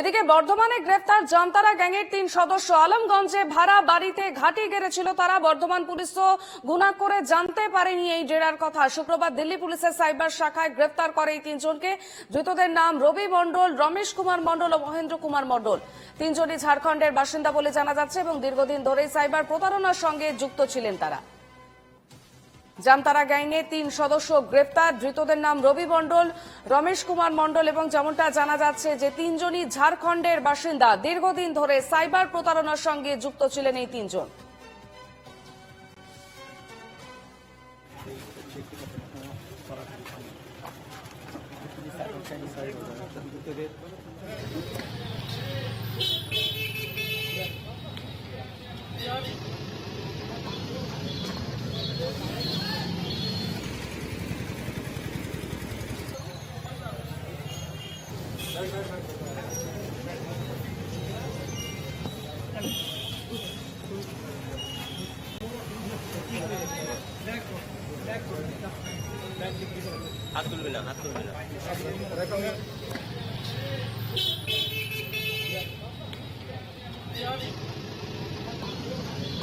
এদিকে বর্ধমানে গ্রেফতার জামতারা গ্যাংয়ের তিন সদস্য। আলমগঞ্জে ভাড়া বাড়িতে ঘাঁটি গেড়েছিল তারা। বর্ধমান পুলিশ তো গুনা করে জানতে পারেনি এই ডেরার কথা। শুক্রবার দিল্লি পুলিশের সাইবার শাখায় গ্রেফতার করে এই তিনজনকে। ধৃতদের নাম রবি মণ্ডল, রমেশ কুমার মণ্ডল ও মহেন্দ্র কুমার মণ্ডল। তিনজনই ঝাড়খণ্ডের বাসিন্দা বলে জানা যাচ্ছে এবং দীর্ঘদিন ধরেই সাইবার প্রতারণার সঙ্গে যুক্ত ছিলেন তারা। জামতারা গ্যাংয়ে তিন সদস্য গ্রেপ্তার। ধৃতদের নাম রবি মণ্ডল, রমেশ কুমার মণ্ডল এবং যেমনটা জানা যাচ্ছে যে তিনজনই ঝাড়খণ্ডের বাসিন্দা। দীর্ঘদিন ধরে সাইবার প্রতারণার সঙ্গে যুক্ত ছিলেন এই তিনজন।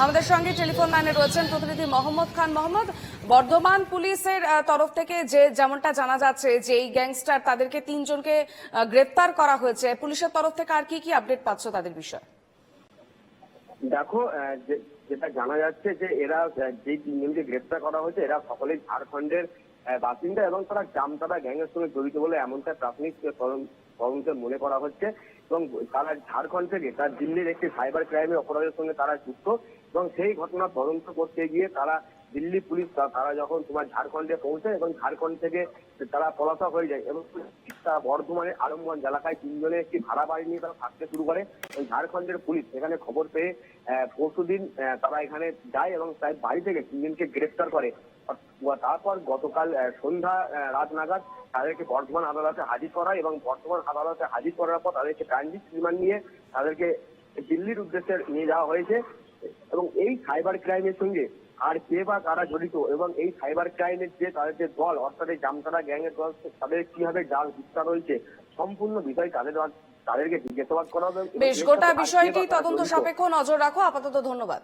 আমাদের সঙ্গে টেলিফোন লাইনে রয়েছেন প্রতিনিধি মোহাম্মদ খান। মোহাম্মদ বর্ধমান পুলিশের তরফ থেকে যে যেমনটা জানা যাচ্ছে যে এই গ্যাংস্টার তাদেরকে তিনজনকে গ্রেপ্তার করা হয়েছে, পুলিশের তরফ থেকে আর কি কি আপডেট পাচ্ছ তাদের বিষয়ে? দেখো যেটা জানা যাচ্ছে যে এরা যে তিনজনকে গ্রেপ্তার করা হয়েছে, এরা সকলেই ঝাড়খণ্ডের বাসিন্দা এবং তারা জামতারা গ্যাংয়ের সঙ্গে জড়িত বলে এমনটা প্রাথমিক তদন্ত- তদন্তে মনে করা হচ্ছে এবং তারা ঝাড়খণ্ড থেকে, তার দিল্লির একটি সাইবার ক্রাইমের অপরাধের সঙ্গে তারা যুক্ত এবং সেই ঘটনা তদন্ত করতে গিয়ে তারা দিল্লি পুলিশ তারা যখন তোমার ঝাড়খণ্ডে পৌঁছায় এবং ঝাড়খণ্ড থেকে তারা পলাতক হয়ে যায় এবং তারা বর্ধমানের আলমগঞ্জ এলাকায় তিনজনে একটি ভাড়া বাড়ি নিয়ে তারা থাকতে শুরু করে এবং ঝাড়খণ্ডের পুলিশ সেখানে খবর পেয়ে পরশুদিন তারা এখানে যায় এবং তাই বাড়ি থেকে তিনজনকে গ্রেফতার করে। তারপর গতকাল সন্ধ্যা রাত নাগাদ তাদেরকে বর্ধমান আদালতে হাজির করা এবং বর্ধমান আদালতে হাজির করার পর তাদেরকে ট্রানজিট রিমান্ড নিয়ে তাদেরকে দিল্লির উদ্দেশ্যে নিয়ে যাওয়া হয়েছে এবং এই সাইবার ক্রাইমের সঙ্গে আর কে বা কারা জড়িত এবং এই সাইবার ক্রাইমের যে তাদের যে দল অর্থাৎ এই জামতারা গ্যাং এর দল তাদের কীভাবে জাল বিস্তার রয়েছে সম্পূর্ণ বিষয় তাদের তাদেরকে জিজ্ঞাসাবাদ করা হবে বেশ গোটা বিষয়টি তদন্ত সাপেক্ষ নজর রাখো। আপাতত ধন্যবাদ।